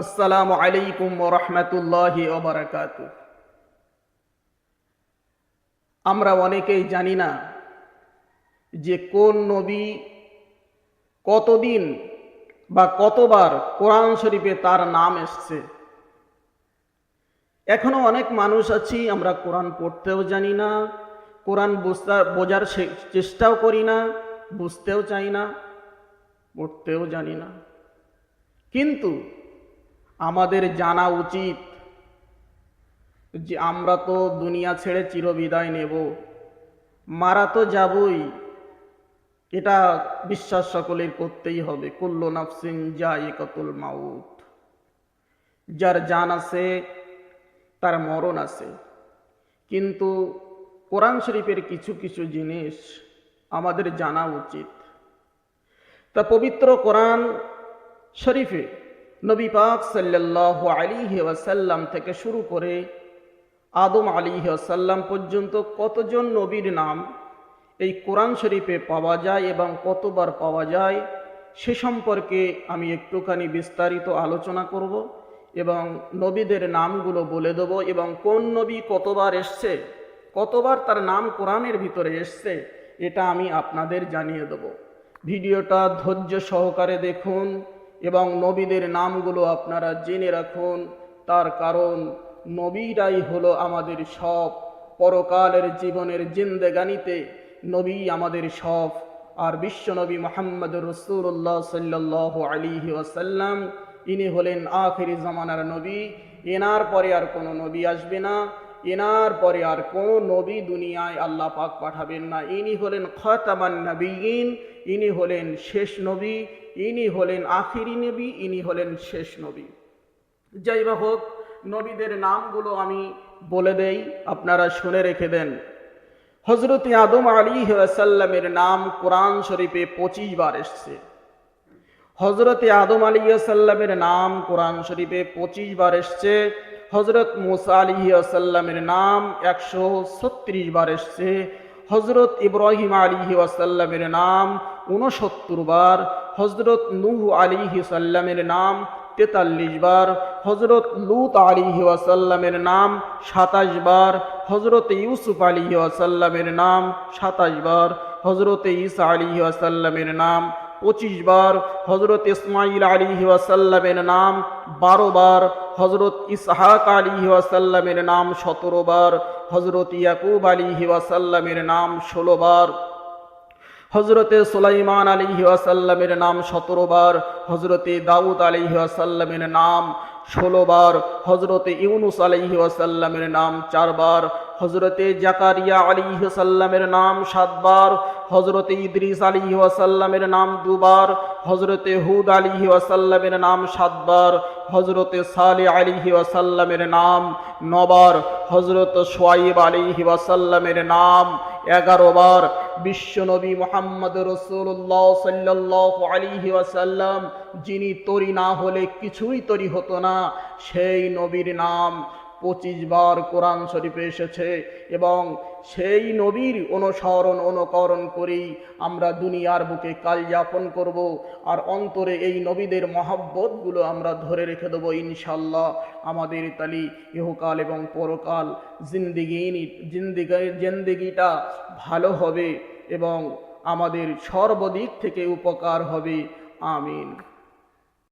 আসসালামু আলাইকুম রহমতুল্লাহি ওবরাকাতু আমরা অনেকেই জানি না যে কোন নবী কতদিন বা কতবার কোরআন শরীফে তার নাম এসছে। এখনও অনেক মানুষ আছি, আমরা কোরআন পড়তেও জানি না, কোরআন বুঝতে বোঝার চেষ্টাও করি না, বুঝতেও চাই না, পড়তেও জানি না। কিন্তু আমাদের জানা উচিত যে আমরা তো দুনিয়া ছেড়ে চিরবিদায় নেব। মারা তো যাবই। এটা বিশ্বাস সকলের করতেই হবে। কুল্লো নাফসিন জায়কাতুল মাউত। যার জান আছে, তার মরণ আছে। কিন্তু কোরআন শরীফের কিছু কিছু জিনিস আমাদের জানা উচিত। তা পবিত্র কোরআন শরীফে নবী পাক সাল্লাল্লাহু আলাইহি ওয়াসাল্লাম থেকে শুরু করে আদম আলী ওয়াসাল্লাম পর্যন্ত কতজন নবীর নাম এই কোরআন শরীফে পাওয়া যায় এবং কতবার পাওয়া যায় সে সম্পর্কে আমি একটুখানি বিস্তারিত আলোচনা করব এবং নবীদের নামগুলো বলে দেব এবং কোন নবী কতবার এসছে, কতবার তার নাম কোরআনের ভিতরে এসছে, এটা আমি আপনাদের জানিয়ে দেব। ভিডিওটা ধৈর্য সহকারে দেখুন। এবং নবীদের নামগুলো আপনারা জেনে রাখুন। তার কারণ, নবীরাই হলো আমাদের সব। পরকালের জীবনের জিন্দেগানিতে নবী আমাদের সব। আর বিশ্বনবী মোহাম্মদ রসুল্লাহ সাল্লাহ আলিহি ওয়াসাল্লাম, ইনি হলেন আখেরি জামানার নবী। এনার পরে আর কোনো নবী আসবে না। এনার পরে আর কোন নবী দুনিয়ায় আল্লাহ পাক পাঠাবেন না। ইনি হলেন খতামান নবীন, ইনি হলেন শেষ নবী, ইনি হলেন আখিরি নবী, ইনি হলেন শেষ নবী। যাই বা হোক, নবীদের নামগুলো আমি বলে দেই, আপনারা শুনে রেখে দেন। হজরত আদম আলী সাল্লামের নাম কোরআন শরীফে পঁচিশ বার এসছে। হজরত আদম আলী সাল্লামের নাম কোরআন শরীফে পঁচিশ বার এসছে। হজরত মুসা আলী সাল্লামের নাম একশো ছত্রিশ বার এসছে। হজরত ইব্রাহিম আলী ওয়াসাল্লামের নাম উনসত্তর বার। হজরত নূহ আলী সাল্লামের নাম তেতাল্লিশ বার। হজরত লুত আলী ওয়াসাল্লামের নাম সাতাশ বার। হজরত ইউসুফ আলী ওয়াসাল্লামের নাম সাতাশ বার। হজরত ঈসা আলী ওয়াসাল্লামের নাম পঁচিশ বার হজরত ইসমাইল আলী ওয়াসাল্লামের নাম, বারো বার হজরত ইসহাক আলী ওয়াসাল্লামের নাম, সতেরো বার হজরত ইয়াকুব আলী ওয়াসাল্লামের নাম, ষোলো বার হজরতে সুলাইমান আলী ওয়াসাল্লামের নাম, সতেরো বার হজরতে দাউদ আলী ওয়াসাল্লামের নাম, ষোলো বার হজরতে ইউনুস আলী ওয়াসাল্লামের নাম চারবার হজরতে জাকারিয়া আলী সাল্লামের নাম সাতবার হজরতে ইদ্রিস আলী ওয়াসাল্লামের নাম দুবার হজরতে হুদ আলী ওয়াসাল্লামের নাম সাতবার হজরতে সালে আলী ওয়াসাল্লামের নাম নবার হজরত সোয়াইব আলী ওয়াসাল্লামের নাম এগারো বার বিশ্বনবী মোহাম্মদ রসুল্লাহ সাল্লাহ আলিহি ওয়াসাল্লাম, যিনি তরি না হলে কিছুই তরি হতো না, সেই নবীর নাম পঁচিশ বার কোরআন শরীফে এসেছে এবং সেই নবীর অনুসরণ, অনুকরণ করেই আমরা দুনিয়ার বুকে কাল যাপন করব আর অন্তরে এই নবীদের মহাব্বতগুলো আমরা ধরে রেখে দেবো ইনশাল্লাহ আমাদের তালি ইহকাল এবং পরকাল জিন্দিগি জিন্দিগি, জিন্দিগিটা ভালো হবে এবং আমাদের সর্বদিক থেকে উপকার হবে। আমিন।